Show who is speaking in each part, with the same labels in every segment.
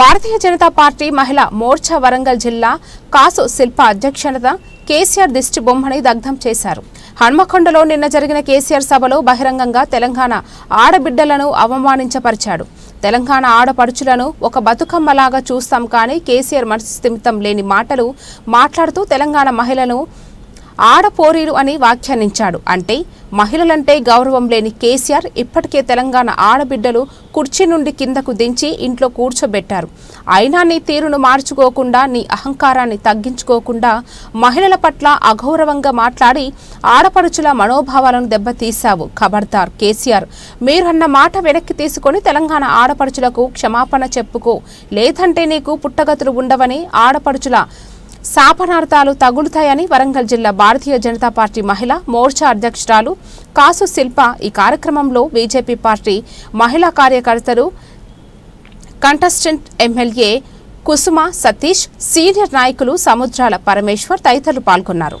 Speaker 1: Bharatiya Janata party మహిళా మోర్చా వరంగల్ జిల్లా కాసు శిల్ప అధ్యక్షత కేసీఆర్ దిష్టి బొమ్మని దగ్ధం చేశారు. హన్మకొండలో నిన్న జరిగిన కేసీఆర్ సభలో బహిరంగంగా తెలంగాణ ఆడబిడ్డలను అవమానించపరిచాడు. తెలంగాణ ఆడపడుచులను ఒక బతుకమ్మలాగా చూస్తాం కానీ కేసీఆర్ మనస్థిమితం లేని మాటలు మాట్లాడుతూ తెలంగాణ మహిళను ఆడపోరీలు అని వ్యాఖ్యానించాడు. అంటే మహిళలంటే గౌరవం లేని కేసీఆర్ ఇప్పటికే తెలంగాణ ఆడబిడ్డలు కుర్చీ నుండి కిందకు దించి ఇంట్లో కూర్చోబెట్టారు. అయినా నీ తీరును మార్చుకోకుండా నీ అహంకారాన్ని తగ్గించుకోకుండా మహిళల పట్ల అగౌరవంగా మాట్లాడి ఆడపడుచుల మనోభావాలను దెబ్బతీశావు ఖబర్దార్ కేసీఆర్. మీరు అన్న మాట వెనక్కి తీసుకొని తెలంగాణ ఆడపడుచులకు క్షమాపణ చెప్పుకో. లేదంటే నీకు పుట్టగతులు ఉండవని ఆడపడుచుల శాపనార్థాలు తగులుతాయని వరంగల్ జిల్లా భారతీయ జనతా పార్టీ మహిళా మోర్చా అధ్యక్షురాలు కాసు శిల్ప ఈ కార్యక్రమంలో బీజేపీ పార్టీ మహిళా కార్యకర్తలు contestant MLA Kusuma Satish senior నాయకులు సముద్రాల పరమేశ్వర్ తదితరులు పాల్గొన్నారు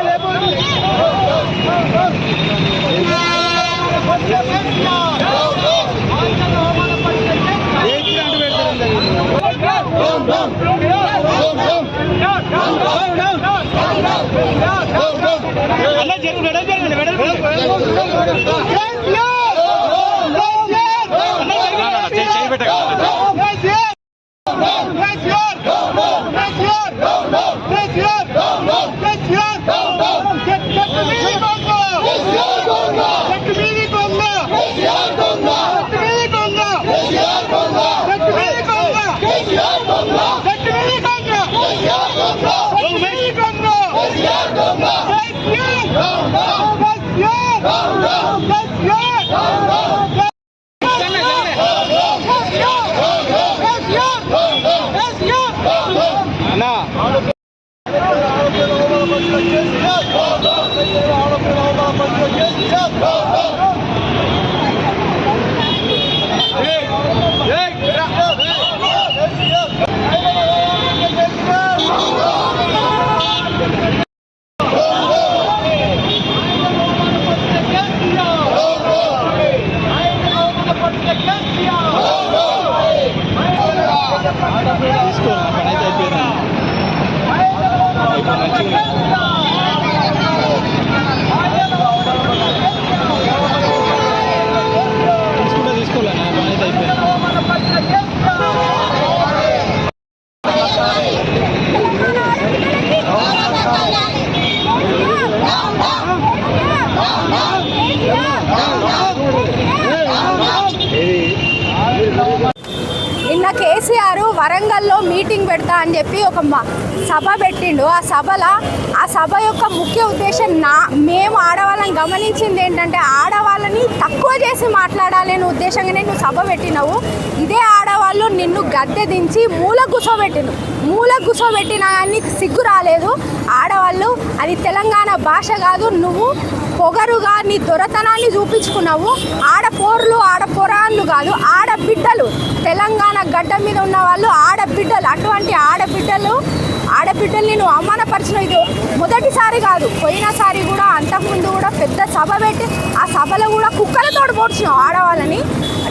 Speaker 2: Hey! Hey! Hey! Thank
Speaker 3: you. KCR వరంగల్లో మీటింగ్ పెడతా అని చెప్పి ఒక మ- సభ పెట్టిండు. ఆ సభలో ఆ సభ యొక్క ముఖ్య ఉద్దేశం నా మేము ఆడవాళ్ళని గమనించింది ఏంటంటే ఆడవాళ్ళని తక్కువ చేసి మాట్లాడాలనే ఉద్దేశంగానే నువ్వు సభ పెట్టినావు. ఇదే ఆడవాళ్ళు నిన్ను గద్దె దించి మూల కూర్చోబెట్టిను మూల కూర్చోబెట్టిన కానీ సిగ్గు రాలేదు. ఆడవాళ్ళు అది తెలంగాణ భాష కాదు. నువ్వు పొగరుగా నీ దొరతనాన్ని చూపించుకున్నావు. ఆడపోర్లు ఆడపోరాళ్ళు కాదు ఆడబిడ్డలు. తెలంగాణ గడ్డ మీద ఉన్న వాళ్ళు ఆడబిడ్డలు. అటువంటి ఆడబిడ్డలు ఆడబిడ్డల్ని నువ్వు అవమానపరిచిన ఇది మొదటిసారి కాదు పోయినసారి కూడా అంతకుముందు కూడా పెద్ద సభ పెట్టి ఆ సభలో కూడా కుక్కలతో పోడ్చినావు ఆడవాళ్ళని.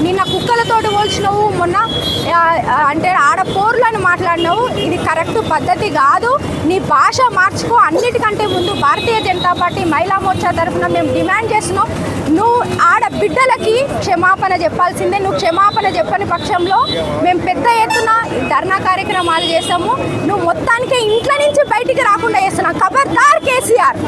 Speaker 3: నిన్న కుక్కలతోటి పోల్చినవు మొన్న అంటే ఆడ అంటే ఆడపోర్లను మాట్లాడినావు. ఇది కరెక్ట్ పద్ధతి కాదు. నీ భాష మార్చుకో. అన్నిటికంటే ముందు భారతీయ జనతా పార్టీ మహిళా మోర్చా తరఫున మేము డిమాండ్ చేస్తున్నాం. నువ్వు ఆడబిడ్డలకి క్షమాపణ చెప్పాల్సిందే. నువ్వు క్షమాపణ చెప్పని పక్షంలో మేము పెద్ద ఎత్తున ధర్నా కార్యక్రమాలు చేస్తాము. నువ్వు మొత్తానికి ఇంట్లో నుంచి బయటికి రాకుండా చేస్తున్నావు. ఖబర్దార్ కేసీఆర్.